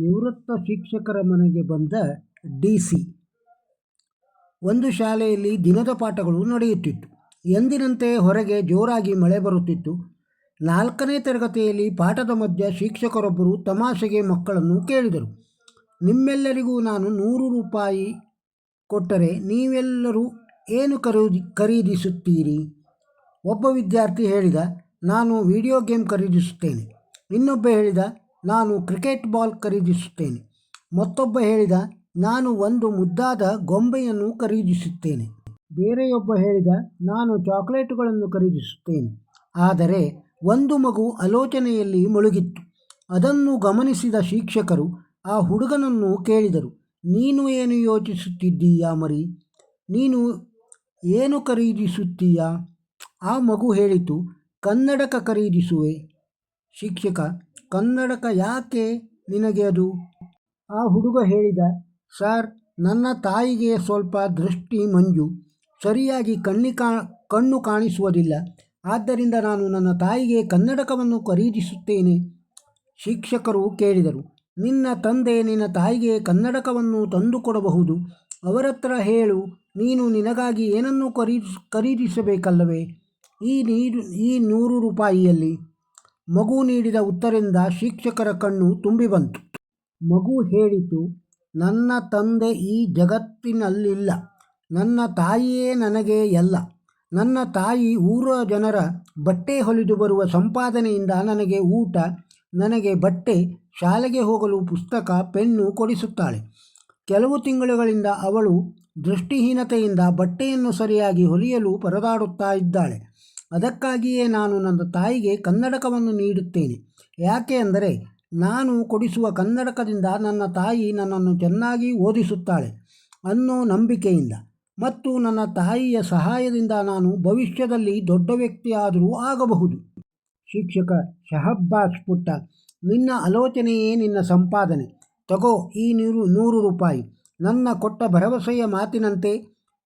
ನಿವೃತ್ತ ಶಿಕ್ಷಕರ ಮನೆಗೆ ಬಂದ ಡಿ ಸಿ ಒಂದು ಶಾಲೆಯಲ್ಲಿ ದಿನದ ಪಾಠಗಳು ನಡೆಯುತ್ತಿತ್ತು. ಎಂದಿನಂತೆ ಹೊರಗೆ ಜೋರಾಗಿ ಮಳೆ ಬರುತ್ತಿತ್ತು. ನಾಲ್ಕನೇ ತರಗತಿಯಲ್ಲಿ ಪಾಠದ ಮಧ್ಯ ಶಿಕ್ಷಕರೊಬ್ಬರು ತಮಾಷೆಗೆ ಮಕ್ಕಳನ್ನು ಕೇಳಿದರು. ನಿಮ್ಮೆಲ್ಲರಿಗೂ ನಾನು ನೂರು ರೂಪಾಯಿ ಕೊಟ್ಟರೆ ನೀವೆಲ್ಲರೂ ಏನು ಖರೀದಿ ಖರೀದಿಸುತ್ತೀರಿ? ಒಬ್ಬ ವಿದ್ಯಾರ್ಥಿ ಹೇಳಿದ, ನಾನು ವಿಡಿಯೋ ಗೇಮ್ ಖರೀದಿಸುತ್ತೇನೆ. ಇನ್ನೊಬ್ಬ ಹೇಳಿದ ನಾನು ಕ್ರಿಕೆಟ್ ಬಾಲ್ ಖರೀದಿಸುತ್ತೇನೆ. ಮತ್ತೊಬ್ಬ ಹೇಳಿದ, ನಾನು ಒಂದು ಮುದ್ದಾದ ಗೊಂಬೆಯನ್ನು ಖರೀದಿಸುತ್ತೇನೆ. ಬೇರೆಯೊಬ್ಬ ಹೇಳಿದ, ನಾನು ಚಾಕ್ಲೇಟುಗಳನ್ನು ಖರೀದಿಸುತ್ತೇನೆ. ಆದರೆ ಒಂದು ಮಗು ಆಲೋಚನೆಯಲ್ಲಿ ಮುಳುಗಿತ್ತು. ಅದನ್ನು ಗಮನಿಸಿದ ಶಿಕ್ಷಕರು ಆ ಹುಡುಗನನ್ನು ಕೇಳಿದರು, ನೀನು ಏನು ಯೋಚಿಸುತ್ತಿದ್ದೀಯಾ ಮರಿ? ನೀನು ಏನು ಖರೀದಿಸುತ್ತೀಯಾ? ಆ ಮಗು ಹೇಳಿತು, ಕನ್ನಡಕ ಖರೀದಿಸುವೆ. ಶಿಕ್ಷಕ ಕನ್ನಡಕ ಯಾಕೆ ನಿನಗೆ ಅದು? ಆ ಹುಡುಗ ಹೇಳಿದ, ಸರ್, ನನ್ನ ತಾಯಿಗೆ ಸ್ವಲ್ಪ ದೃಷ್ಟಿ ಮಂಜು. ಸರಿಯಾಗಿ ಕಣ್ಣಿ ಕಣ್ಣು ಕಾಣಿಸುವುದಿಲ್ಲ. ಆದ್ದರಿಂದ ನಾನು ನನ್ನ ತಾಯಿಗೆ ಕನ್ನಡಕವನ್ನು ಖರೀದಿಸುತ್ತೇನೆ. ಶಿಕ್ಷಕರು ಕೇಳಿದರು, ನಿನ್ನ ತಂದೆ ನಿನ್ನ ತಾಯಿಗೆ ಕನ್ನಡಕವನ್ನು ತಂದುಕೊಡಬಹುದು. ಅವರತ್ರ ಹೇಳು, ನೀನು ನಿನಗಾಗಿ ಏನನ್ನು ಖರೀದಿಸ ಖರೀದಿಸಬೇಕಲ್ಲವೇ? ಈ ನೀರು, ಈ ನೂರು ರೂಪಾಯಿಯಲ್ಲಿ. ಮಗು ನೀಡಿದ ಉತ್ತರಿಂದ ಶಿಕ್ಷಕರ ಕಣ್ಣು ತುಂಬಿ ಬಂತು. ಮಗು ಹೇಳಿತು, ನನ್ನ ತಂದೆ ಈ ಜಗತ್ತಿನಲ್ಲಿಲ್ಲ. ನನ್ನ ತಾಯಿಯೇ ನನಗೆ ಎಲ್ಲ. ನನ್ನ ತಾಯಿ ಊರ ಜನರ ಬಟ್ಟೆ ಹೊಲಿದು ಬರುವ ಸಂಪಾದನೆಯಿಂದ ನನಗೆ ಊಟ, ನನಗೆ ಬಟ್ಟೆ, ಶಾಲೆಗೆ ಹೋಗಲು ಪುಸ್ತಕ, ಪೆನ್ನು ಕೊಡಿಸುತ್ತಾಳೆ. ಕೆಲವು ತಿಂಗಳುಗಳಿಂದ ಅವಳು ದೃಷ್ಟಿಹೀನತೆಯಿಂದ ಬಟ್ಟೆಯನ್ನು ಸರಿಯಾಗಿ ಹೊಲಿಯಲು ಪರದಾಡುತ್ತಾ ಇದ್ದಾಳೆ. ಅದಕ್ಕಾಗಿಯೇ ನಾನು ನನ್ನ ತಾಯಿಗೆ ಕನ್ನಡಕವನ್ನು ನೀಡುತ್ತೇನೆ. ಯಾಕೆ ಅಂದರೆ, ನಾನು ಕೊಡಿಸುವ ಕನ್ನಡಕದಿಂದ ನನ್ನ ತಾಯಿ ನನ್ನನ್ನು ಚೆನ್ನಾಗಿ ಓದಿಸುತ್ತಾಳೆ ಅನ್ನೋ ನಂಬಿಕೆಯಿಂದ. ಮತ್ತು ನನ್ನ ತಾಯಿಯ ಸಹಾಯದಿಂದ ನಾನು ಭವಿಷ್ಯದಲ್ಲಿ ದೊಡ್ಡ ವ್ಯಕ್ತಿಯಾದರೂ ಆಗಬಹುದು. ಶಿಕ್ಷಕ ಶಹಬ್ಬಾಸ್ ಪುಟ್ಟ, ನಿನ್ನ ಆಲೋಚನೆಯೇ ನಿನ್ನ ಸಂಪಾದನೆ. ತಗೋ ಈ ನೂರು ನೂರು ರೂಪಾಯಿ. ನನ್ನ ಕೊಟ್ಟ ಭರವಸೆಯ ಮಾತಿನಂತೆ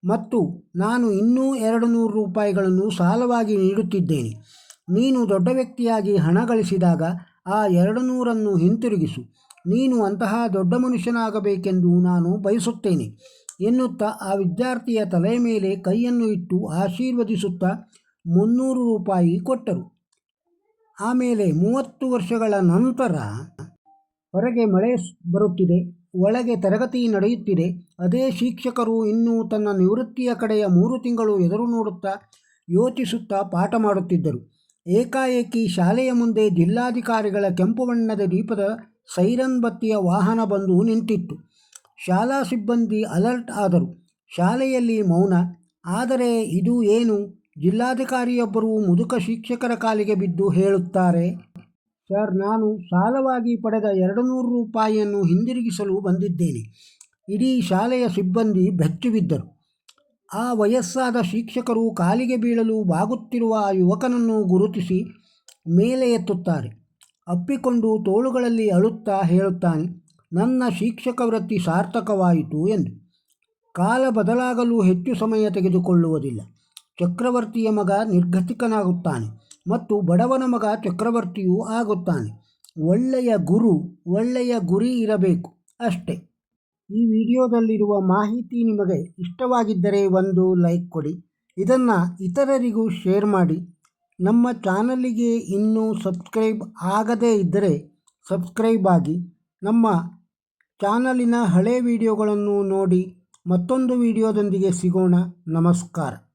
ಮತ್ತು ನಾನು ಇನ್ನೂ ಎರಡು ನೂರು ರೂಪಾಯಿಗಳನ್ನು ಸಾಲವಾಗಿ ನೀಡುತ್ತಿದ್ದೇನೆ. ನೀನು ದೊಡ್ಡ ವ್ಯಕ್ತಿಯಾಗಿ ಹಣ ಗಳಿಸಿದಾಗ ಆ ಎರಡು ನೂರನ್ನು ಹಿಂತಿರುಗಿಸು. ನೀನು ಅಂತಹ ದೊಡ್ಡ ಮನುಷ್ಯನಾಗಬೇಕೆಂದು ನಾನು ಬಯಸುತ್ತೇನೆ. ಎನ್ನುತ್ತಾ ಆ ವಿದ್ಯಾರ್ಥಿಯ ತಲೆಯ ಮೇಲೆ ಕೈಯನ್ನು ಇಟ್ಟು ಆಶೀರ್ವದಿಸುತ್ತಾ ಮುನ್ನೂರು ರೂಪಾಯಿ ಕೊಟ್ಟರು. ಆಮೇಲೆ ಮೂವತ್ತು ವರ್ಷಗಳ ನಂತರ ಹೊರಗೆ ಮಳೆ ಬರುತ್ತಿದೆ. ಒಳಗೆ ತರಗತಿ ನಡೆಯುತ್ತಿದೆ. ಅದೇ ಶಿಕ್ಷಕರು ಇನ್ನೂ ತನ್ನ ನಿವೃತ್ತಿಯ ಕಡೆಯ ಮೂರು ತಿಂಗಳು ಎದುರು ನೋಡುತ್ತಾ ಯೋಚಿಸುತ್ತಾ ಪಾಠ ಮಾಡುತ್ತಿದ್ದರು. ಏಕಾಏಕಿ ಶಾಲೆಯ ಮುಂದೆ ಜಿಲ್ಲಾಧಿಕಾರಿಗಳ ಕೆಂಪು ಬಣ್ಣದ ದೀಪದ ಸೈರನ್ ಬತ್ತಿಯ ವಾಹನ ಬಂದು ನಿಂತಿತ್ತು. ಶಾಲಾ ಸಿಬ್ಬಂದಿ ಅಲರ್ಟ್ ಆದರು. ಶಾಲೆಯಲ್ಲಿ ಮೌನ. ಆದರೆ ಇದು ಏನು? ಜಿಲ್ಲಾಧಿಕಾರಿಯೊಬ್ಬರು ಮುದುಕ ಶಿಕ್ಷಕರ ಕಾಲಿಗೆ ಬಿದ್ದು ಹೇಳುತ್ತಾರೆ. ಸರ್, ನಾನು ಸಾಲವಾಗಿ ಪಡೆದ ಎರಡು ನೂರು ರೂಪಾಯಿಯನ್ನು ಹಿಂದಿರುಗಿಸಲು ಬಂದಿದ್ದೇನೆ. ಇಡೀ ಶಾಲೆಯ ಸಿಬ್ಬಂದಿ ಬೆಚ್ಚುಬಿದ್ದರು. ಆ ವಯಸ್ಸಾದ ಶಿಕ್ಷಕರು ಕಾಲಿಗೆ ಬೀಳಲು ಬಾಗುತ್ತಿರುವ ಆ ಯುವಕನನ್ನು ಗುರುತಿಸಿ ಮೇಲೆ ಎತ್ತುತ್ತಾರೆ. ಅಪ್ಪಿಕೊಂಡು ತೋಳುಗಳಲ್ಲಿ ಅಳುತ್ತಾ ಹೇಳುತ್ತಾನೆ, ನನ್ನ ಶಿಕ್ಷಕ ವೃತ್ತಿ ಸಾರ್ಥಕವಾಯಿತು ಎಂದು. ಕಾಲ ಬದಲಾಗಲು ಹೆಚ್ಚು ಸಮಯ ತೆಗೆದುಕೊಳ್ಳುವುದಿಲ್ಲ. ಚಕ್ರವರ್ತಿಯ ಮಗ ನಿರ್ಗತಿಕನಾಗುತ್ತಾನೆ ಮತ್ತು ಬಡವನ ಮಗ ಚಕ್ರವರ್ತಿಯೂ ಆಗುತ್ತಾನೆ. ಒಳ್ಳೆಯ ಗುರು, ಒಳ್ಳೆಯ ಗುರಿ ಇರಬೇಕು ಅಷ್ಟೇ. ಈ ವಿಡಿಯೋದಲ್ಲಿರುವ ಮಾಹಿತಿ ನಿಮಗೆ ಇಷ್ಟವಾಗಿದ್ದರೆ ಒಂದು ಲೈಕ್ ಕೊಡಿ. ಇದನ್ನು ಇತರರಿಗೂ ಶೇರ್ ಮಾಡಿ. ನಮ್ಮ ಚಾನಲಿಗೆ ಇನ್ನೂ ಸಬ್ಸ್ಕ್ರೈಬ್ ಆಗದೇ ಇದ್ದರೆ ಸಬ್ಸ್ಕ್ರೈಬ್ ಆಗಿ. ನಮ್ಮ ಚಾನಲಿನ ಹಳೆ ವಿಡಿಯೋಗಳನ್ನು ನೋಡಿ ಮತ್ತೊಂದು ವಿಡಿಯೋದೊಂದಿಗೆ ಸಿಗೋಣ. ನಮಸ್ಕಾರ.